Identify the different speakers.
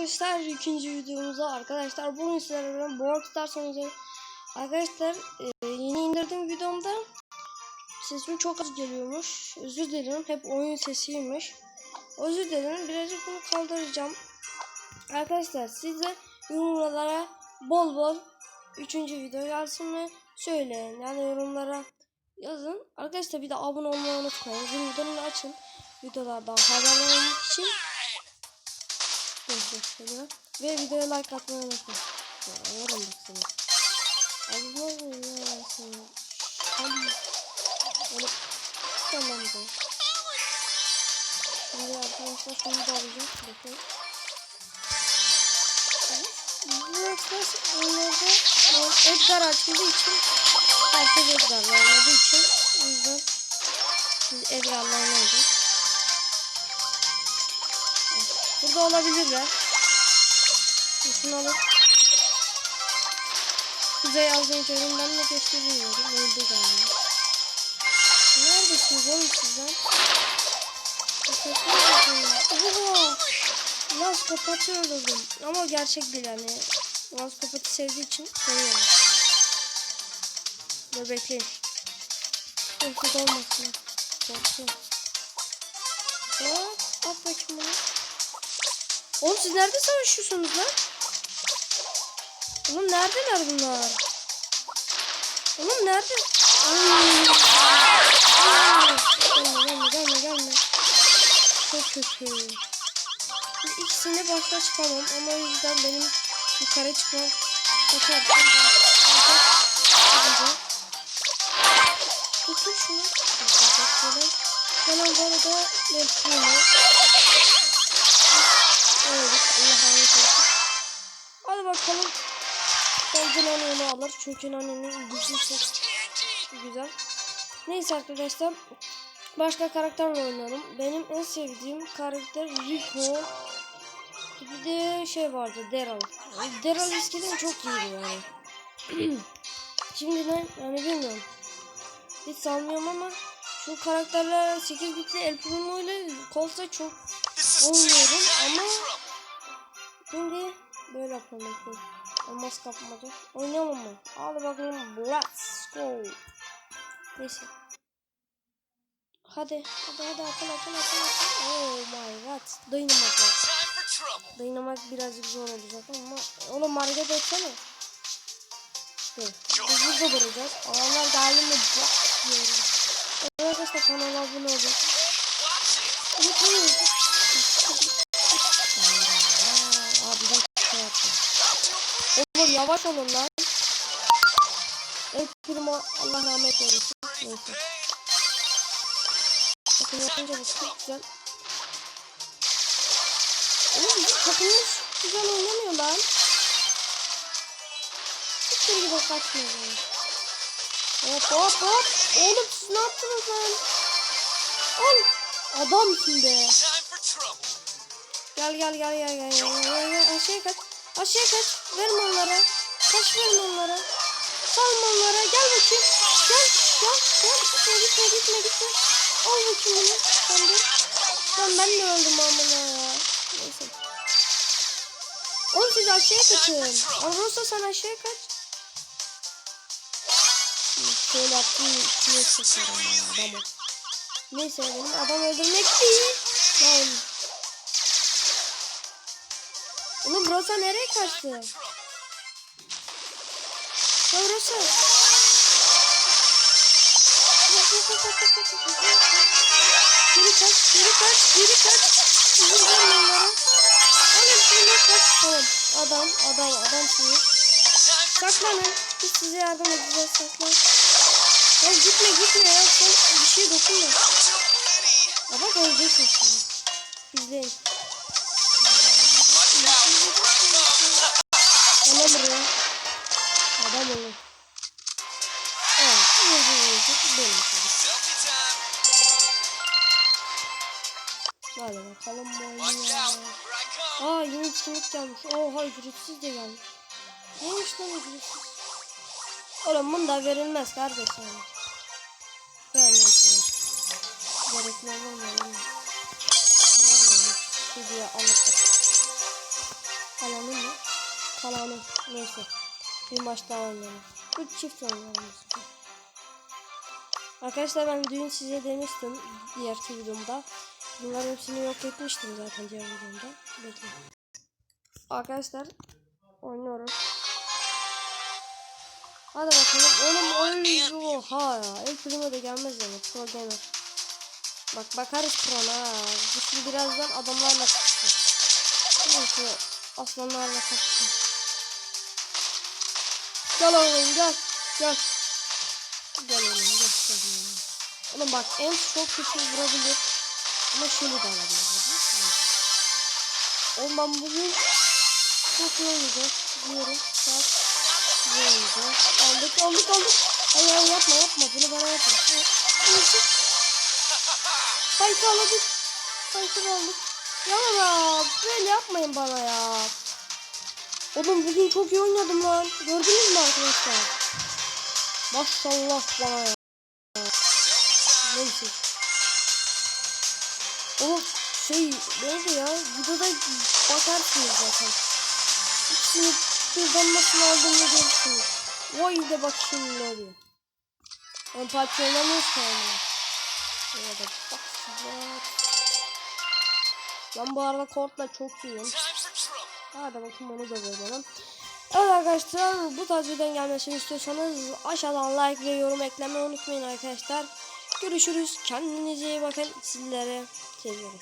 Speaker 1: arkadaşlar ikinci videomuza arkadaşlar bugün sizlerle beraber Brawl Stars. Arkadaşlar e, yeni indirdiğim videomda sesim çok az geliyormuş. Özür dilerim hep oyun sesiymiş. Özür dilerim birazcık bunu kaldıracağım. Arkadaşlar siz yorumlara bol bol üçüncü video gelsin mi söyleyin. Yani yorumlara yazın. Arkadaşlar bir de abone olmayı unutmayın. Zil butonunu açın. Videolardan haberdar olmak için. Neyse şöyle. Ve videoya like atmayı unutmayın. Ya, Yarın bak seni. Abi ne oluyor ya seni? Tamam. Öyle. Tamam da. Şimdi arkadaşlar şunu da alacağım. Bakın. Bu arkadaşlar oynadı. Edgar açıldığı için herkes Edgar'la oynadığı için o yüzden biz Edgar'la oynayacağız. Burada olabilirler. Şunu alıp Kuzey az önce önümden ne geçti bilmiyorum. Öldü galiba. Neredesiniz oğlum sizden? Oha! Laz Kopat'ı öldürdüm. Ama o gerçek değil yani. Laz Kopat'ı sevdiği için seviyorum. Dur bekleyin. Korkut olmasın. Korkuyorum. Hop, at bakayım. Oğlum siz nerede savaşıyorsunuz lan? Oğlum neredeler bunlar? Oğlum nerede? Ay. Gelme gelme gelme gelme. Çok kötü. Biz ikisini başta çıkamam ama o yüzden benim yukarı çıkmam erken. Tutun şunu. Hemen bu arada Neptune'u Evet, iyi. Hadi bakalım. Bence Nani onu alır. Çünkü Nani'nin güçlü ses güzel. Neyse arkadaşlar. Başka karakterle oynayalım. Benim en sevdiğim karakter Rico. Bir de şey vardı Daryl. Daryl eskiden çok iyiydi yani. Şimdi ne yani bilmiyorum. Hiç sanmıyorum ama şu karakterler 8 bitli El Primo ile Colt'la çok oynuyorum ama şimdi böyle yapalım. Olmaz kapmaca. Oynayamam mı? Hadi bakalım. Let's go. Neyse. Hadi. Hadi hadi atın atın atın atın. Oh my god. Dynamite var. Birazcık zor olacak ama. Oğlum hareket etsene. Dur. Biz burada duracağız. Adamlar mi? Bak diyoruz. Evet arkadaşlar kanala abone olun. Evet yavaş olun lan. Primo Allah rahmet eylesin. Neyse. Bakın yapınca bu çok güzel. Oğlum bizim takımımız güzel oynamıyor lan. Hiçbir gibi kaçmıyor. Hop hop hop. Oğlum siz ne yaptınız lan? Al. Adamsın be. Gel gel gel gel gel gel gel gel aşağıya kaç aşağıya kaç verme onlara verme onlara salma onlara gel bakayım. Gel gel gel. Gitme gitme gitme gitme. Al bakayım bunu. Sen de lan ben de öldüm amına ya. Neyse. Oğlum siz aşağıya kaçın. Arrosa sen aşağıya kaç. Şöyle yaptım içine sıçarım ya neyse benim adam öldürmek değil. Lan. Oğlum Rosa nereye kaçtı? Rosa. Geri kaç, geri kaç, geri kaç. Vuracağım onlara. Oğlum şimdi kaç. Tamam. Adam, adam, adam şimdi. Saklanın. Biz size yardım edeceğiz. Saklan. Ya gitme gitme ya. Sen bir şey dokunma. Ya bak öleceksin şimdi. İzleyin. Hadi bakalım bu oyunu. Aa yeni etkinlik gelmiş. Oha ücretsiz de gelmiş. Neymiş lan ücretsiz? Oğlum bunda verilmez kardeşim. Vermez. Gerekli olur mu? Vermemiş. Hediye alıp Ananı. Neyse. Bir maç daha oynayalım. Bu çift oynayalım. Arkadaşlar ben dün size demiştim diğerki videomda. Bunların hepsini yok etmiştim zaten diğer videomda. Bekleyin. Arkadaşlar oynuyoruz. Hadi bakalım. Oğlum oy oha ya. El primo da gelmez yani. Pro gamer. Bak bakarız pro'na şimdi birazdan adamlarla kapışsın. Neyse aslanlarla kapışsın. Gel oğlum gel. Gel. Gel oğlum gel. gel. Oğlum bak en çok kötü vurabilir. Ama şöyle de alabilir. Evet. Oğlum ben bugün çok iyi oynayacağım. Diyorum. Saat Böyle. Aldık aldık aldık. Hayır hayır yapma yapma. Bunu bana yapma. Spike aldık. Spike'ı aldık. Ya ya böyle yapmayın bana ya. Oğlum bugün çok iyi oynadım lan. Gördünüz mü arkadaşlar? Maşallah bana ya. Neyse. Oğlum şey neydi ya? Videoda bakarsınız zaten. İkisini birden nasıl aldığını görürsünüz. Vay de bak şimdi ne oluyor. Empati oynamıyoruz ki ama. Ya da bak. Ben bu arada kortla çok iyiyim. Hadi bakayım onu da verelim. Evet arkadaşlar bu tarz videonun gelmesini istiyorsanız aşağıdan like ve yorum eklemeyi unutmayın arkadaşlar. Görüşürüz. Kendinize iyi bakın. Sizleri seviyorum.